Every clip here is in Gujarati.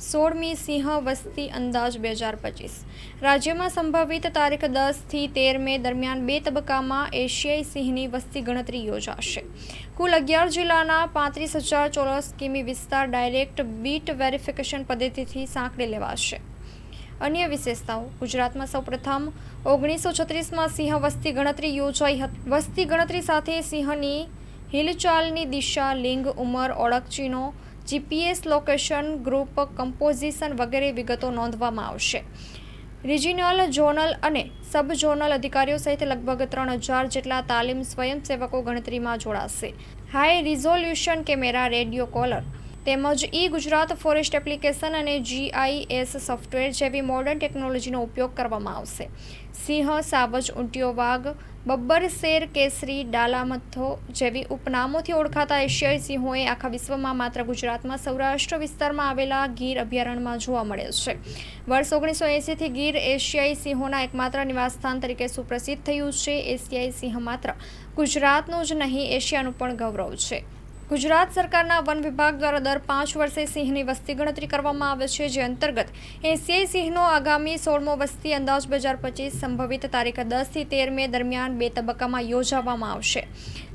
સોળમી સિંહ વસ્તી અંદાજ બે હજાર પચીસ. રાજ્યમાં સંભવિત તારીખ દસથી તેર મે દરમિયાન બે તબક્કામાં એશિયાઈ સિંહની વસ્તી ગણતરી યોજાશે. કુલ અગિયાર જિલ્લાના પાંત્રીસ હજાર ચોરસ કિમી વિસ્તાર ડાયરેક્ટ બીટ વેરિફિકેશન પદ્ધતિથી સાંકળી લેવાશે. અન્ય વિશેષતાઓ. ગુજરાતમાં સૌપ્રથમ ઓગણીસો છત્રીસમાં સિંહ વસ્તી ગણતરી યોજાઈ હતી, વસ્તી ગણતરી સાથે સિંહની હિલચાલની દિશા, લિંગ, ઉંમર, ઓળખ, ચિહ્નો જીપીએસ લોકેશન, ગ્રુપ કમ્પોઝિશન વગેરે વિગતો નોંધવામાં આવશે. રિજિનલ ઝોનલ અને સબ ઝોનલ અધિકારીઓ સહિત લગભગ ત્રણ હજાર જેટલા તાલીમ સ્વયંસેવકો ગણતરીમાં જોડાશે. High resolution camera, radio collar તેમજ ઈ ગુજરાત ફોરેસ્ટ એપ્લિકેશન અને જીઆઈએસ સોફ્ટવેર જેવી મોડર્ન ટેકનોલોજીનો ઉપયોગ કરવામાં આવશે. સિંહ, સાવજ, ઊંટિયો વાઘ, બબ્બર, શેર, કેસરી ડાલામથ્થો જેવી ઉપનામોથી ઓળખાતા એશિયાઈ સિંહોએ આખા વિશ્વમાં માત્ર ગુજરાતમાં સૌરાષ્ટ્ર વિસ્તારમાં આવેલા ગીર અભયારણ્યમાં જોવા મળે છે. વર્ષ ઓગણીસો એંસીથી ગીર એશિયાઈ સિંહોના એકમાત્ર નિવાસસ્થાન તરીકે સુપ્રસિદ્ધ થયું છે. એશિયાઈ સિંહ માત્ર ગુજરાતનું જ નહીં, એશિયાનું પણ ગૌરવ છે. ગુજરાત સરકારના વન વિભાગ દ્વારા દર પાંચ વર્ષે સિંહની વસ્તી ગણતરી કરવામાં આવે છે, જે અંતર્ગત એશિયાઈ સિંહનો આગામી સોળમો વસ્તી અંદાજ બે હજાર પચીસ સંભવિત તારીખ દસથી તેર મે દરમિયાન બે તબક્કામાં યોજવામાં આવશે.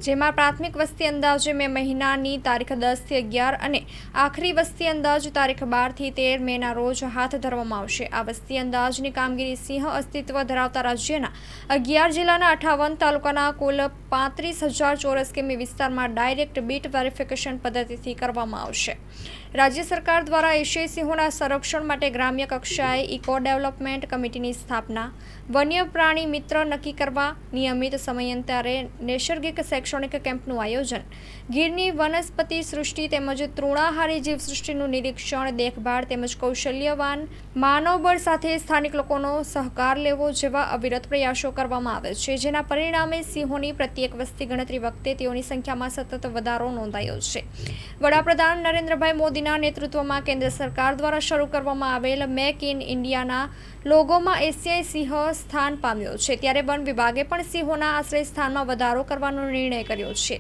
જેમાં પ્રાથમિક વસ્તી અંદાજે મે મહિનાની તારીખ દસથી અગિયાર અને આખરી વસ્તી અંદાજ તારીખ બારથી તેર મેના રોજ હાથ ધરવામાં આવશે. આ વસ્તી અંદાજની કામગીરી સિંહ અસ્તિત્વ ધરાવતા રાજ્યના અગિયાર જિલ્લાના અઠાવન તાલુકાના કુલ પાંત્રીસ હજાર ચોરસ કિમી વિસ્તારમાં ડાયરેક્ટ બીટ વેરિફિકેશન પદ્ધતિથી કરવામાં આવશે. રાજ્ય સરકાર દ્વારા એશિયાઈ સિંહોના સંરક્ષણ માટે ગ્રામ્ય કક્ષાએ ઇકો ડેવલપમેન્ટ કમિટીની સ્થાપના, વન્ય પ્રાણી મિત્ર નક્કી કરવા નિયમિત સમયાંતરે નૈસર્ગિક શૈક્ષણિક કેમ્પનું આયોજન, ગીરની વનસ્પતિ સૃષ્ટિ તેમજ તૃણાહારી જીવસૃષ્ટિનું નિરીક્ષણ, દેખભાળ તેમજ કૌશલ્યવાન માનવબળ સાથે સ્થાનિક લોકોનો સહકાર લેવો જેવા અવિરત પ્રયાસો કરવામાં આવે છે, જેના પરિણામે સિંહોની પ્રત્યેક વસ્તી ગણતરી વખતે તેઓની સંખ્યામાં સતત વધારો નોંધાયો છે. વડાપ્રધાન નરેન્દ્રભાઈ મોદીના નેતૃત્વમાં કેન્દ્ર સરકાર દ્વારા શરૂ કરવામાં આવેલ મેક ઇન ઇન્ડિયાના લોગોમાં એશિયાઈ સિંહ સ્થાન પામ્યો છે. ત્યારે વન વિભાગે પણ સિંહોના આશ્રય સ્થાનમાં વધારો કરવાનો નિર્ણય કર્યો છે.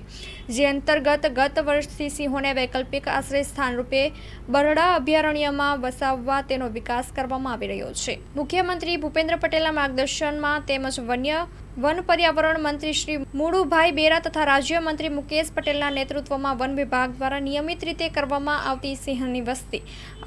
જે અંતર્ગત ગત વર્ષથી સિંહોને વૈકલ્પિક આશ્રય સ્થાન રૂપે બરડા અભયારણ્યમાં વસાવવા તેનો વિકાસ કરવામાં આવી રહ્યો છે. મુખ્યમંત્રી ભૂપેન્દ્ર પટેલના માર્ગદર્શનમાં તેમજ વન્ય વન પર્યાવરણ મંત્રી શ્રી મુળુભાઈ બેરા તથા રાજ્યમંત્રી મુકેશ પટેલના નેતૃત્વમાં વન વિભાગ દ્વારા નિયમિત રીતે કરવામાં આવતી સિંહની વસ્તી,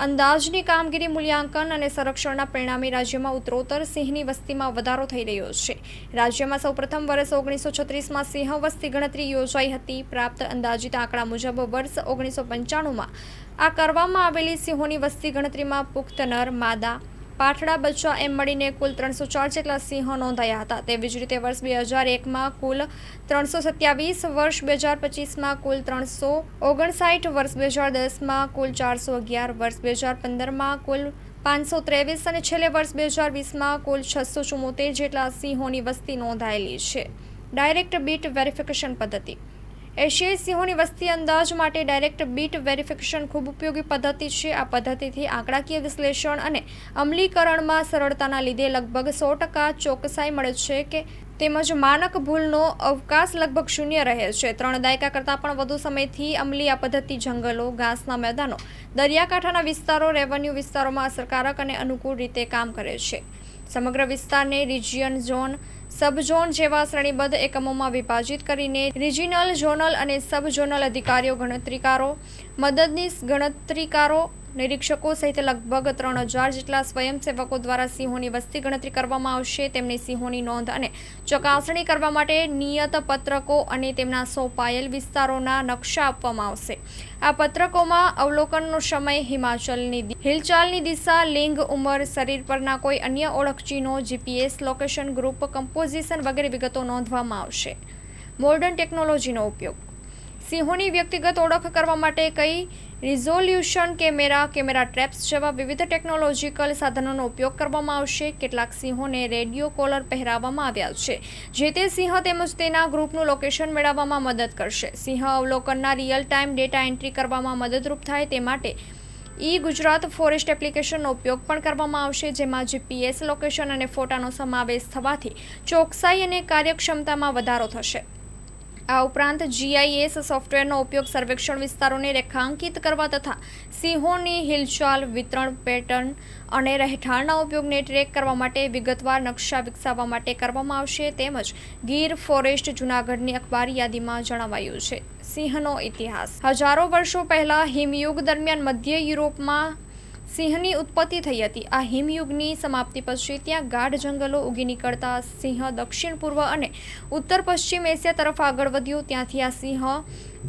અંદાજની કામગીરી મૂલ્યાંકન અને સંરક્ષણના પરિણામે રાજ્યમાં ઉત્તરોત્તર સિંહની વસ્તીમાં વધારો થઈ રહ્યો છે. રાજ્યમાં સૌપ્રથમ વર્ષ ઓગણીસો છત્રીસમાં સિંહ વસ્તી ગણતરી યોજાઈ હતી. પ્રાપ્ત અંદાજિત આંકડા મુજબ વર્ષ ઓગણીસો પંચાણુંમાં આ કરવામાં આવેલી સિંહોની વસ્તી ગણતરીમાં પુખ્ત નર, માદા પાઠડા બચ્ચા એમ મળીને કુલ ત્રણસો ચાર જેટલા સિંહો નોંધાયા હતા. તેવી જ રીતે વર્ષ બે હજાર એકમાં કુલ ત્રણસો સત્યાવીસ, વર્ષ બે હજાર પચીસમાં કુલ ત્રણસો ઓગણસાઠ, વર્ષ બે હજાર દસમાં કુલ ચારસો અગિયાર, વર્ષ બે હજાર પંદરમાં કુલ પાંચસો ત્રેવીસ અને છેલ્લે વર્ષ બે હજાર વીસમાં કુલ છસો ચુમ્મોતેર જેટલા સિંહોની વસ્તી નોંધાયેલી છે. ડાયરેક્ટ બીટ વેરિફિકેશન પદ્ધતિ. એશિયાઈ સિંહોની વસ્તી અંદાજ માટે ડાયરેક્ટ બીટ વેરિફિકેશન ખૂબ ઉપયોગી પદ્ધતિ છે. આ પદ્ધતિથી આંકડાકીય વિશ્લેષણ અને અમલીકરણમાં સરળતાના લીધે લગભગ સો ટકા ચોકસાઈ મળે છે કે તેમજ માનક ભૂલનો અવકાશ લગભગ શૂન્ય રહે છે. ત્રણ દાયકા કરતાં પણ વધુ સમયથી અમલી આ પદ્ધતિ જંગલો, ઘાસના મેદાનો, દરિયાકાંઠાના વિસ્તારો, રેવન્યુ વિસ્તારોમાં અસરકારક અને અનુકૂળ રીતે કામ કરે છે. સમગ્ર વિસ્તારને રિજિયન ઝોન સબ ઝોન જેવા શ્રેણીબદ્ધ એકમોમાં વિભાજિત કરીને રિજિનલ ઝોનલ અને સબઝોનલ અધિકારીઓ ગણતરીકારો, મદદનીશ ગણતરીકારો નિરીક્ષકો સહિત લગભગ ત્રણ હજાર જેટલા સ્વયંસેવકો દ્વારા સિંહોની વસ્તી ગણતરી કરવામાં આવશે. તેમની સિંહોની નોંધ અને ચકાસણી કરવા માટે નિયત પત્રકો અને તેમના સોંપાયેલ વિસ્તારોના નકશા આપવામાં આવશે. આ પત્રકોમાં અવલોકનનો સમય, હિમાચલની હિલચાલની દિશા, લિંગ, ઉંમર, શરીર પરના કોઈ અન્ય ઓળખ ચિહ્નો જીપીએસ લોકેશન, ગ્રુપ, કમ્પોઝિશન વગેરે વિગતો નોંધવામાં આવશે. મોર્ડન ટેકનોલોજીનો ઉપયોગ. સિંહોની વ્યક્તિગત ઓળખ કરવા માટે કઈ રિઝોલ્યુશન કેમેરા કેમેરા ટ્રેપ્સ જેવા વિવિધ ટેકનોલોજીકલ સાધનોનો ઉપયોગ કરવામાં આવશે. કેટલાક સિંહોને રેડિયો કોલર પહેરાવવામાં આવ્યા છે, જે તે સિંહ તેમજ તેના ગ્રુપનું લોકેશન મેળવવામાં મદદ કરશે. સિંહ અવલોકનના રિયલ ટાઈમ ડેટા એન્ટ્રી કરવામાં મદદરૂપ થાય તે માટે ઈ ગુજરાત ફોરેસ્ટ એપ્લિકેશનનો ઉપયોગ પણ કરવામાં આવશે, જેમાં જીપીએસ લોકેશન અને ફોટાનો સમાવેશ થવાથી ચોકસાઈ અને કાર્યક્ષમતામાં વધારો થશે. આ ઉપરાંત જીઆઈએસ સોફ્ટવેરનો ઉપયોગ સર્વેક્ષણ વિસ્તારોને રેખાંકિત કરવા તથા સિંહોની હિલચાલ, વિતરણ પેટર્ન અને રહેઠાણના ઉપયોગને ટ્રેક કરવા માટે વિગતવાર નકશા વિકસાવવા માટે કરવામાં આવશે તેમજ ગીર ફોરેસ્ટ જૂનાગઢની અખબારી યાદીમાં જણાવાયું છે. સિંહનો ઇતિહાસ. હજારો વર્ષો પહેલા હિમયુગ દરમિયાન મધ્ય યુરોપમાં સિંહની ઉત્પત્તિ થઈ હતી. આ હિમયુગની સમાપ્તિ પછી ત્યાં ગાઢ જંગલો ઉગી નીકળતા સિંહ દક્ષિણ પૂર્વ અને ઉત્તર પશ્ચિમ એશિયા તરફ આગળ વધ્યો. ત્યાંથી આ સિંહ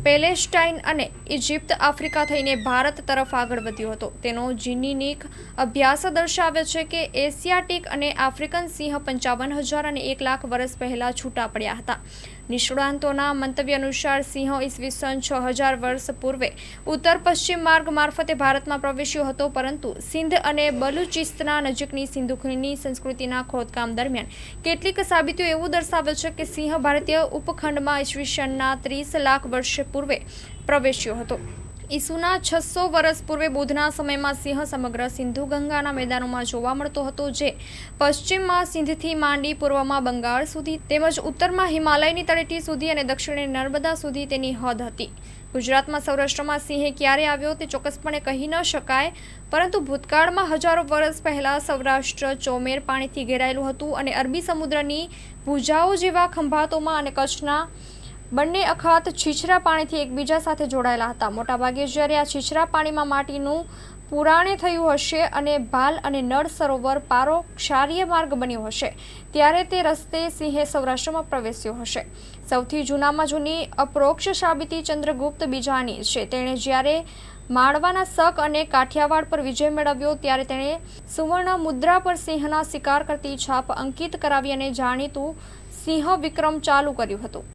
પેલેસ્ટાઇન અને ઇજિપ્ત, આફ્રિકા થઈને ભારત તરફ આગળ વધ્યો હતો. તેનો જીનીનિક અભ્યાસ દર્શાવે છે કે એશિયાટિક અને આફ્રિકન સિંહ પંચાવન હજાર અને એક લાખ વર્ષ પહેલાં છૂટા પડ્યા હતા. નિષ્ણાંતોના મંતવ્ય અનુસાર, સિંહો ઈસવીસન છ હજાર વર્ષ પૂર્વે ઉત્તર પશ્ચિમ માર્ગ મારફતે ભારતમાં પ્રવેશ્યો હતો, પરંતુ સિંધ અને બલુચિસ્તના નજીકની સિંધુ ખીણની સંસ્કૃતિના ખોદકામ દરમિયાન કેટલીક સાબિતીઓ એવું દર્શાવે છે કે સિંહ ભારતીય ઉપખંડમાં ઈસવીસનના ત્રીસ લાખ વર્ષ પૂર્વે પ્રવેશ્યો હતો. ઈસુના છસો વર્ષ પૂર્વે બુધના સમયમાં સિંહ સમગ્ર સિંધુ ગંગાના મેદાનોમાં જોવા મળતો હતો, જે પશ્ચિમમાં સિંધથી માંડી પૂર્વમાં બંગાળ સુધી તેમજ ઉત્તરમાં હિમાલયની તળેટી સુધી અને દક્ષિણે નર્મદા સુધી તેની હદ હતી. ગુજરાતમાં સૌરાષ્ટ્રમાં સિંહે ક્યારે આવ્યો તે ચોક્કસપણે કહી ન શકાય, પરંતુ ભૂતકાળમાં હજારો વર્ષ પહેલાં સૌરાષ્ટ્ર ચોમેર પાણીથી ઘેરાયેલું હતું અને અરબી સમુદ્રની ભુજાઓ જેવા ખંભાતોમાં અને કચ્છના બંને અખાત છીછરા પાણીથી એકબીજા સાથે જોડાયેલા હતા. મોટાભાગે જ્યારે આ છીછરા પાણીમાં માટીનું પુરાણે થયું હશે અને ભાલ અને નળ સરોવર પારો ક્ષારીય માર્ગ બન્યો હશે, ત્યારે તે રસ્તે સિંહે સૌરાષ્ટ્રમાં પ્રવેશ્યો હશે. સૌથી જૂનામાં જૂની અપ્રોક્ષ સાબિતી ચંદ્રગુપ્ત બીજાની છે. તેણે જ્યારે માળવાના શક અને કાઠિયાવાડ પર વિજય મેળવ્યો, ત્યારે તેણે સુવર્ણ મુદ્રા પર સિંહના શિકાર કરતી છાપ અંકિત કરાવી અને જાણીતું સિંહ વિક્રમ ચાલુ કર્યું હતું.